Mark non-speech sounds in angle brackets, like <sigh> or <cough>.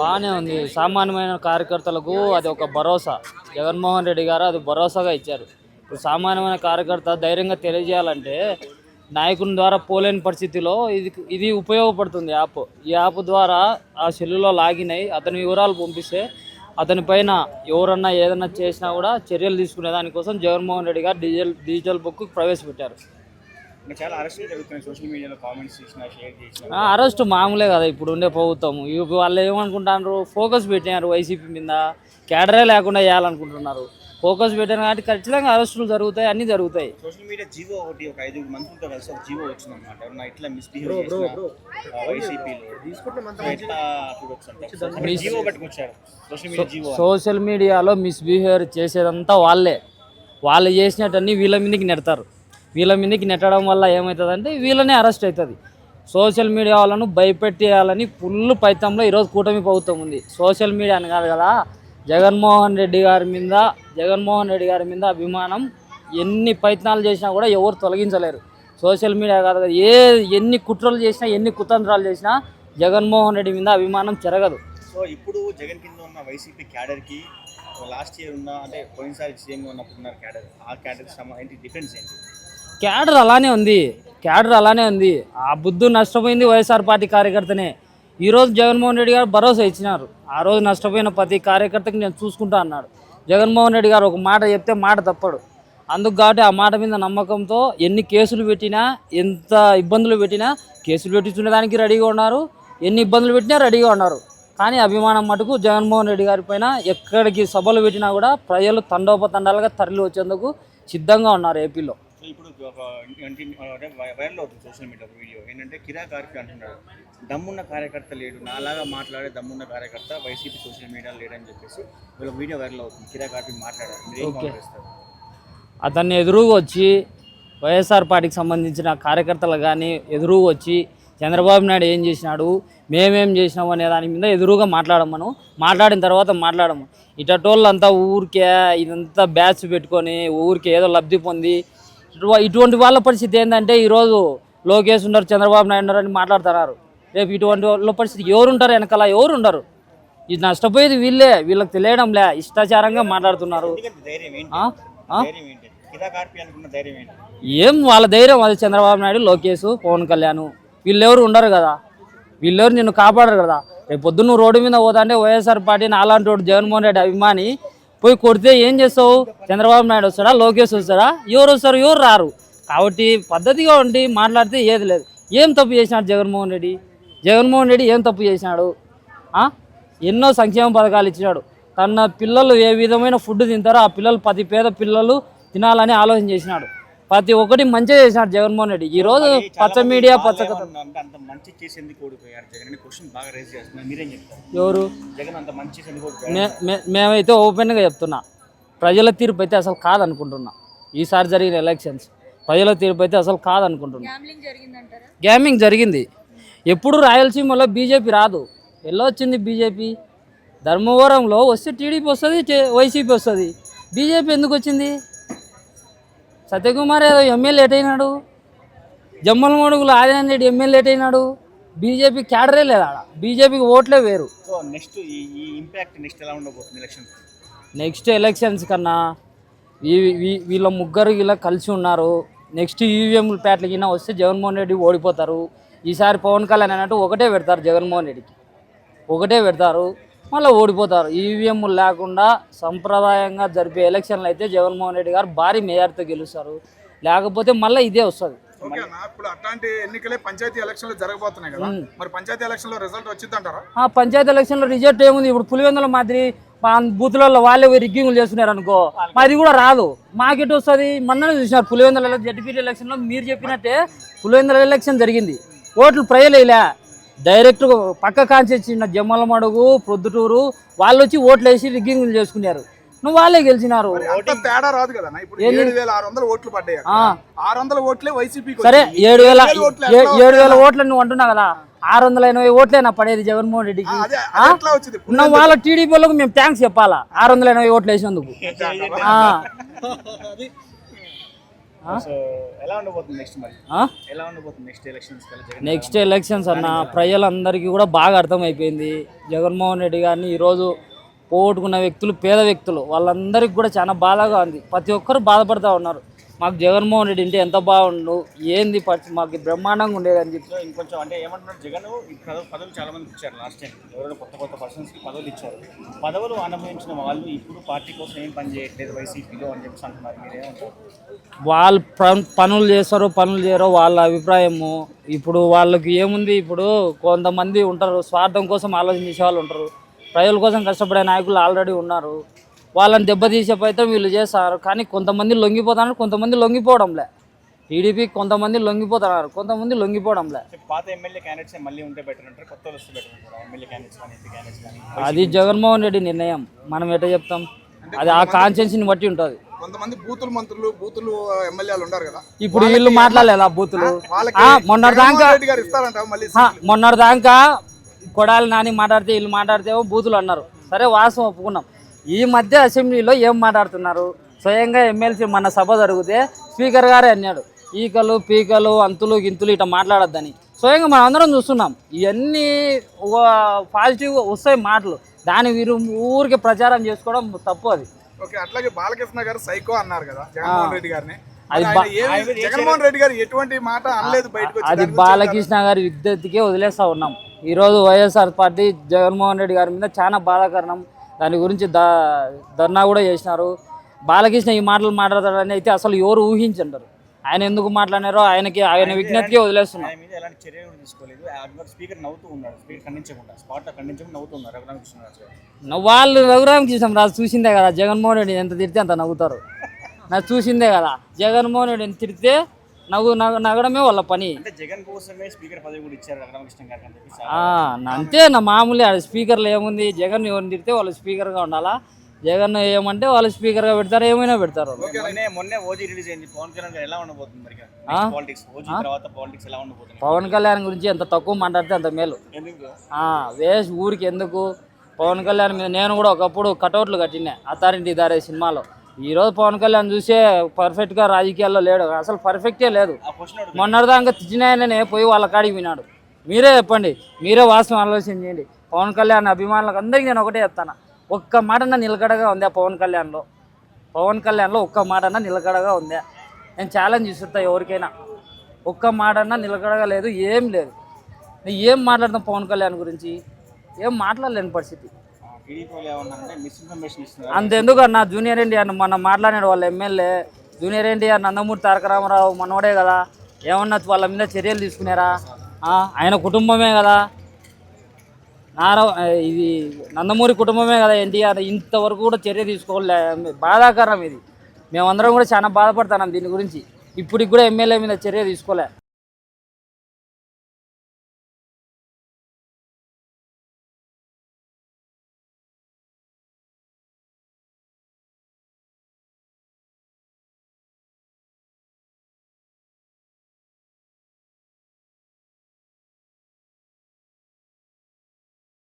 బాగానే ఉంది. సామాన్యమైన కార్యకర్తలకు అది ఒక భరోసా. జగన్మోహన్ రెడ్డి గారు అది భరోసాగా ఇచ్చారు. ఇప్పుడు సామాన్యమైన కార్యకర్త ధైర్యంగా తెలియజేయాలంటే నాయకుని ద్వారా పోలేని పరిస్థితిలో ఇది ఇది ఉపయోగపడుతుంది యాప్. ఈ యాప్ ద్వారా ఆ సెల్లులో లాగిన్ అయ్యి అతని వివరాలు పంపిస్తే అతని పైన ఎవరన్నా ఏదన్నా చేసినా కూడా చర్యలు తీసుకునే దానికోసం జగన్మోహన్ రెడ్డి గారు డిజిటల్ డిజిటల్ బుక్ ప్రవేశపెట్టారు. చాలా అరెస్టులు జరుగుతున్నాయి సోషల్ మీడియాలో కామెంట్స్ చేసిన షేర్ చేసిన. ఆ, అరెస్ట్ మామూలే కదా ఇప్పుడు ఉండే ప్రభుత్వం ఇవి వాళ్ళు ఏమనుకుంటున్నారు ఫోకస్ పెట్టినారు వైసీపీ మీద. కేడరే లేకుండా చేయాలనుకుంటున్నారు. ఫోకస్ పెట్టారు కాబట్టి ఖచ్చితంగా అరెస్టులు జరుగుతాయి అన్నీ జరుగుతాయి. సోషల్ మీడియా జీవో ఒకటి ఒక ఐదుగురు మంత్రులతో కలిసి ఒక జీవో వచ్చింది అనమాట ఎవరన్నా ఇట్లా మిస్బిహేవ్ చేసిన వైసీపీలో. ఎట్లా చూడొచ్చు అంటే అంటే జీవో పట్టుకొచ్చారు సోషల్ మీడియా జీవో సోషల్ మీడియాలో మిస్బిహేవియర్ చేసేదంతా వాళ్ళే. వాళ్ళు చేసినట్టన్నీ వీళ్ళ మీదకి నెడతారు. వీళ్ళ మీదకి నెట్టడం వల్ల ఏమవుతుందంటే వీళ్ళనే అరెస్ట్ అవుతుంది. సోషల్ మీడియా వాళ్ళను భయపెట్టేయాలని ఫుల్ పైతంలో ఈరోజు కూటమి ప్రభుత్వం ఉంది. సోషల్ మీడియా అని కాదు కదా జగన్మోహన్ రెడ్డి గారి మీద జగన్మోహన్ రెడ్డి గారి మీద అభిమానం ఎన్ని ప్రయత్నాలు చేసినా కూడా ఎవరు తొలగించలేరు. సోషల్ మీడియా కాదు కదా ఏ ఎన్ని కుట్రలు చేసినా ఎన్ని కుతంత్రాలు చేసినా జగన్మోహన్ రెడ్డి మీద అభిమానం చెరగదు. సో ఇప్పుడు జగన్ కింద ఉన్న వైసీపీ క్యాడర్కి లాస్ట్ ఇయర్ ఉన్న అంటే పోయినసారి సీఎం ఉన్నప్పుడు ఉన్న క్యాడర్ ఆ క్యాడర్ ఏంటి డిఫరెన్స్ ఏంటి? క్యాడర్ అలానే ఉంది. క్యాడర్ అలానే ఉంది. ఆ బుద్ధు నష్టపోయింది వైఎస్ఆర్ పార్టీ కార్యకర్తనే. ఈరోజు జగన్మోహన్ రెడ్డి గారు భరోసా ఇచ్చినారు. ఆ రోజు నష్టపోయిన ప్రతి కార్యకర్తకి నేను చూసుకుంటా అన్నాడు. జగన్మోహన్ రెడ్డి గారు ఒక మాట చెప్తే మాట తప్పడు. అందుకు కాబట్టి ఆ మాట మీద నమ్మకంతో ఎన్ని కేసులు పెట్టినా ఎంత ఇబ్బందులు పెట్టినా కేసులు పెట్టించుకునేదానికి రెడీగా ఉన్నారు. ఎన్ని ఇబ్బందులు పెట్టినా రెడీగా ఉన్నారు. కానీ అభిమానం మటుకు జగన్మోహన్ రెడ్డి గారి పైన ఎక్కడికి సభలు పెట్టినా కూడా ప్రజలు తండోపతండాలుగా తరలి వచ్చేందుకు సిద్ధంగా ఉన్నారు ఏపీలో. సో ఇప్పుడు ఒక అంటే వైరల్ అవుతుంది సోషల్ మీడియా వీడియో ఏంటంటే కిరా కార్కి అంటున్నాడు దమ్మున్న కార్యకర్త లేడు. నాలాగా మాట్లాడే దమ్మున్న కార్యకర్త వైసీపీ సోషల్ మీడియా లేడని చెప్పేసి వీళ్ళ వీడియో వైరల్ అవుతుంది. కిరా కార్కి మాట్లాడారు. మీరు అతన్ని ఎదురుగా వచ్చి వైఎస్ఆర్ పార్టీకి సంబంధించిన కార్యకర్తలు కానీ ఎదురుగా వచ్చి చంద్రబాబు నాయుడు ఏం చేసినాడు మేమేం చేసినాము అనే దాని మీద ఎదురుగా మాట్లాడమను. మాట్లాడిన తర్వాత మాట్లాడము. ఇటోళ్ళంతా ఊరికే ఇదంతా బ్యాచ్ పెట్టుకొని ఊరికే ఏదో లబ్ధి పొంది ఇటువంటి వాళ్ళ పరిస్థితి ఏంటంటే ఈరోజు లోకేష్ ఉన్నారు చంద్రబాబు నాయుడు ఉన్నారు అని మాట్లాడుతున్నారు. రేపు ఇటువంటి వాళ్ళ పరిస్థితి ఎవరు ఉంటారు వెనకాల? ఎవరు ఉండరు ఇది నష్టపోయేది వీళ్ళే. వీళ్ళకి తెలియడంలే. ఇష్టాచారంగా మాట్లాడుతున్నారు. ఏం వాళ్ళ ధైర్యం? అది చంద్రబాబు నాయుడు లోకేష్ పవన్ కళ్యాణ్. వీళ్ళెవరు ఉండరు కదా? వీళ్ళెవరు నిన్ను కాపాడరు కదా? రేపు పొద్దున్న నువ్వు రోడ్డు మీద పోతా అంటే వైఎస్ఆర్ పార్టీ అలాంటి వాడు జగన్మోహన్ రెడ్డి అభిమాని పోయి కొడితే ఏం చేస్తావు? చంద్రబాబు నాయుడు వస్తాడా? లోకేష్ వస్తాడా? ఎవరు వస్తారు? ఎవరు రారు? కాబట్టి పద్ధతిగా ఉండి మాట్లాడితే ఏది లేదు. ఏం తప్పు చేసినాడు జగన్మోహన్ రెడ్డి? జగన్మోహన్ రెడ్డి ఏం తప్పు చేసినాడు? ఎన్నో సంక్షేమ పథకాలు ఇచ్చినాడు. తన పిల్లలు ఏ విధమైన ఫుడ్ తింటారో ఆ పిల్లలు పది పేద పిల్లలు తినాలని ఆలోచన చేసినాడు. ప్రతి ఒక్కటి మంచిగా చేసినాడు జగన్మోహన్ రెడ్డి. ఈ రోజు పచ్చ మీడియా పచ్చ కథ. ఏమన్నా అంటే అంత మంచి చేసి ఎందుకు ఓడిపోయారు జగన్ అనే క్వశ్చన్ బాగా రేజ్ చేస్తున్నారు. మీరేం చెప్తారు? ఎవరు? జగన్ అంత మంచి చేసి ఎందుకు ఓడిపోయారు. మే మే- మేమైతే ఓపెన్గా చెప్తున్నా. ప్రజల తీర్పు అయితే అసలు కాదనుకుంటున్నా. ఈసారి జరిగిన ఎలక్షన్స్ ప్రజల తీర్పు అయితే అసలు కాదనుకుంటున్నా. గేమింగ్ జరిగింది. ఎప్పుడు రాయలసీమలో బీజేపీ రాదు. ఎలా వచ్చింది బీజేపీ? ధర్మవరంలో వస్తే టీడీపీ వస్తుంది చే- వైసీపీ వస్తుంది. బీజేపీ ఎందుకు వచ్చింది? సత్యకుమార్ యాదవ్ ఎమ్మెల్యే ఎటైనాడు జమ్మల మడుగులు ఆదినారాయణ రెడ్డి ఎమ్మెల్యే ఎటైనాడు బీజేపీ క్యాడరే లేదు ఆడ. బీజేపీకి ఓట్లే వేరు. సో నెక్స్ట్ ఈ ఈ ఇంపాక్ట్ నెక్స్ట్ ఎలా ఉండబోతుంది ఎలక్షన్ నెక్స్ట్ ఎలక్షన్స్ కన్నా వీ- వీ- వీళ్ళ ముగ్గురు ఇలా కలిసి ఉన్నారు. నెక్స్ట్ ఈవీఎం ప్యాట్ల కింద వస్తే జగన్మోహన్ రెడ్డి ఓడిపోతారు. ఈసారి పవన్ కళ్యాణ్ అన్నట్టు ఒకటే పెడతారు జగన్మోహన్ రెడ్డికి. ఒకటే పెడతారు. మళ్ళీ ఓడిపోతారు. ఈవీఎం లేకుండా సంప్రదాయంగా జరిపే ఎలక్షన్లు అయితే జగన్మోహన్ రెడ్డి గారు భారీ మెజార్టీతో గెలుస్తారు. లేకపోతే మళ్ళీ ఇదే వస్తుంది. ఇప్పుడు అట్లాంటి ఎన్నికలే పంచాయతీ ఎలక్షన్లు జరగబోతున్నాయి కదా. మరి పంచాయతీ ఎలక్షన్లో రిజల్ట్ వచ్చిందంటారా పంచాయతీ ఎలక్షన్లో రిజల్ట్ ఏముంది? ఇప్పుడు పులివెందుల మాదిరి మా బూత్లలో వాళ్ళే రిగ్గింగ్లు చేస్తున్నారు అనుకో మాది కూడా రాదు. మాకెట్ వస్తుంది? మొన్ననే చూసినారు పులివెందుల జడ్పీటీ ఎలక్షన్లో మీరు చెప్పినట్టే పులివెందుల ఎలక్షన్ జరిగింది. ఓట్లు ప్రజలేలా డైరెక్ట్ పక్క కాంచిన జమ్మల మడుగు ప్రొద్దుటూరు వాళ్ళు వచ్చి ఓట్లు వేసి రిగ్గింగ్లు చేసుకున్నారు. నువ్వు వాళ్ళే గెలిచినారు. తేడా రాదు కదా ఆరు వందల ఓట్లు పడ్డాయి అక్కడ. ఆ. ఆరు వందల ఓట్లే వైసీపీకి సరే. ఏడు వేల ఏడు వేల ఓట్లు నువ్వు అంటున్నావు కదా? ఆరు వందల ఎనభై ఓట్లేనా పడేది జగన్మోహన్ రెడ్డికి. వాళ్ళ టీడీపీ వాళ్ళకు మేము థ్యాంక్స్ చెప్పాలా? ఆరు వందల ఎనభై ఓట్లు వేసినందుకు. <laughs> ఎలా ఉండబోతుంది నెక్స్ట్ మరి? ఆ? ఎలా ఉండబోతుంది నెక్స్ట్ ఎలక్షన్స్ కల్లా జగన్ నెక్స్ట్ ఎలక్షన్స్ అన్న ప్రజలందరికీ కూడా బాగా అర్థమైపోయింది. జగన్మోహన్ రెడ్డి గారిని ఈరోజు పోగొట్టుకున్న వ్యక్తులు పేద వ్యక్తులు వాళ్ళందరికీ కూడా చాలా బాధగా ఉంది. ప్రతి ఒక్కరు బాధపడుతూ ఉన్నారు. మాకు జగన్మోహన్ రెడ్డి అంటే ఎంత బాగుండు ఏంది పరిస్థితి మాకు బ్రహ్మాండంగా ఉండేది అని చెప్పి ఇంకొంచెం అంటే ఏమంటున్నారు జగన్ పదవులు చాలా మందికి ఇచ్చారు లాస్ట్ టైం ఎవరైనా కొత్త కొత్త పర్సన్స్కి పదవులు ఇచ్చారు. పదవులు అనుభవించిన వాళ్ళు ఇప్పుడు పార్టీ కోసం ఏం పని చేయట్లేదు వైసీపీలో అని చెప్పి అంటున్నారు. మీరేమంటారు? వాళ్ళు పన్- పనులు చేస్తారో పనులు చేయరో వాళ్ళ అభిప్రాయము. ఇప్పుడు వాళ్ళకి ఏముంది? ఇప్పుడు కొంతమంది ఉంటారు స్వార్థం కోసం ఆలోచించే వాళ్ళు ఉంటారు. ప్రజల కోసం కష్టపడే నాయకులు ఆల్రెడీ ఉన్నారు. వాళ్ళని దెబ్బతీసే ప్రయత్నం వీళ్ళు చేస్తారు. కానీ కొంతమంది లొంగిపోతున్నారు కొంతమంది లొంగిపోవడంలే. టీడీపీ కొంతమంది లొంగిపోతున్నారు కొంతమంది లొంగిపోవడంలే. పాత ఎమ్మెల్యే క్యాండిడేట్స్ మళ్ళీ ఉంటే బెటర్ అంటారు? కొత్త ఎమ్మెల్యే క్యాండిడేట్స్ అది జగన్మోహన్ రెడ్డి నిర్ణయం. మనం ఎట్లా చెప్తాం? అది ఆ కాన్షియన్స్ని బట్టి ఉంటుంది. కొంతమంది బూతులు మంత్రులు బూతులు ఎమ్మెల్యేలు ఉంటారు కదా. ఇప్పుడు వీళ్ళు మాట్లాడలేదా బూతులు? ఆ, మొన్నటిదాకా మళ్ళీ హా, మొన్నటిదాకా కొడాలి నాని మాట్లాడితే వీళ్ళు మాట్లాడితే బూతులు అన్నారు. సరే వాస్తవం ఒప్పుకున్నాం. ఈ మధ్య అసెంబ్లీలో ఏం మాట్లాడుతున్నారు? స్వయంగా ఎమ్మెల్సీ మన సభ జరిగితే స్పీకర్ గారే అన్నాడు. ఈకలు పీకలు అంతులు గింతులు ఇట్లా మాట్లాడొద్దని. స్వయంగా మనం అందరం చూస్తున్నాం. ఇవన్నీ పాజిటివ్ వస్తాయి మాటలు. దాని వీరు ఊరికి ప్రచారం చేసుకోవడం తప్పు అది. ఓకే అట్లాగే బాలకృష్ణ గారు సైకో అన్నారు కదా జగన్మోహన్ రెడ్డి గారిని. జగన్మోహన్ రెడ్డి గారు ఎటువంటి మాట అనలేదు బయటకు. అది బాలకృష్ణ గారి విజ్ఞతకే వదిలేస్తా ఉన్నాం. ఈరోజు వైఎస్ఆర్ పార్టీ జగన్మోహన్ రెడ్డి గారి మీద చాలా బాధాకరణం. దాని గురించి ద ధర్నా కూడా చేసినారు. బాలకృష్ణ ఈ మాటలు మాట్లాడతాడని అయితే అసలు ఎవరు ఊహించంటారు ఆయన ఎందుకు మాట్లాడినారో ఆయనకి ఆయన విజ్ఞతకే వదిలేస్తున్నాం. ఆయన మీద ఎలాంటి చర్య కూడా తీసుకోలేదు. అడ్వర్ స్పీకర్ నవ్వుతూ ఉన్నాడు. స్పీకర్ ఖండించకుండా స్పాట్లో ఖండించకుండా నవ్వుతున్నారు రఘురామ కృష్ణరాజు గారు. నవ్వు- వాళ్ళు రఘురామ కృష్ణ రాజు చూసిందే కదా జగన్మోహన్ రెడ్డి ఎంత తిడితే అంత నవ్వుతారు. నాకు చూసిందే కదా జగన్మోహన్ రెడ్డిని తిడితే నవ్వు నవ్వడమే వాళ్ళ పని. జగన్ కోసమే స్పీకర్ పదవి కూడా ఇచ్చారు రఘురామకృష్ణ గారికి అంతే నా మామూలే స్పీకర్లో ఏముంది? జగన్ ఎవరిని తిడితే వాళ్ళు స్పీకర్గా ఉండాలా? జగన్ ఏమంటే వాళ్ళు స్పీకర్గా పెడతారు ఏమైనా పెడతారు. పవన్ కళ్యాణ్ గురించి ఎంత తక్కువ మాట్లాడితే అంత మేలు. వేస్ట్ ఊరికి ఎందుకు? పవన్ కళ్యాణ్ మీద నేను కూడా ఒకప్పుడు కటౌట్లు కట్టినా అత్తారింటి దారే సినిమాలో. ఈరోజు పవన్ కళ్యాణ్ చూసే పర్ఫెక్ట్గా రాజకీయాల్లో లేడు. అసలు పర్ఫెక్టే లేదు. మొన్నటిదాకా తిచ్చినాయననే పోయి వాళ్ళ కాడికి వినాడు మీరే చెప్పండి. మీరే వాస్తవం ఆలోచన చేయండి. పవన్ కళ్యాణ్ అభిమానులకు అందరికీ నేను ఒకటే చెప్తాను. ఒక్క మాటన నిలకడగా ఉందా పవన్ కళ్యాణ్లో? పవన్ కళ్యాణ్లో ఒక్క మాటన నిలకడగా ఉందా? నేను ఛాలెంజ్ ఇస్తున్నా ఎవరికైనా. ఒక్క మాటన నిలకడగా లేదు ఏం లేదు. నేను ఏం మాట్లాడతాం పవన్ కళ్యాణ్ గురించి? ఏం మాట్లాడలేని పరిస్థితి. అంతెందుకు అన్న? జూనియర్ ఎన్టీఆర్ మొన్న మాట్లాడాడు వాళ్ళ MLA. Junior NTR Nandamuri Taraka Rama Rao మనోడే కదా. ఏమన్నా వాళ్ళ మీద చర్యలు తీసుకున్నారా ఆయన కుటుంబమే కదా. నారా ఇది నందమూరి కుటుంబమే కదా ఎన్టీఆర్. ఇంతవరకు కూడా చర్య తీసుకోలే. బాధాకరం ఇది. మేమందరం కూడా చాలా బాధపడుతున్నాం దీని గురించి. ఇప్పటికి కూడా ఎమ్మెల్యే మీద చర్య తీసుకోలే.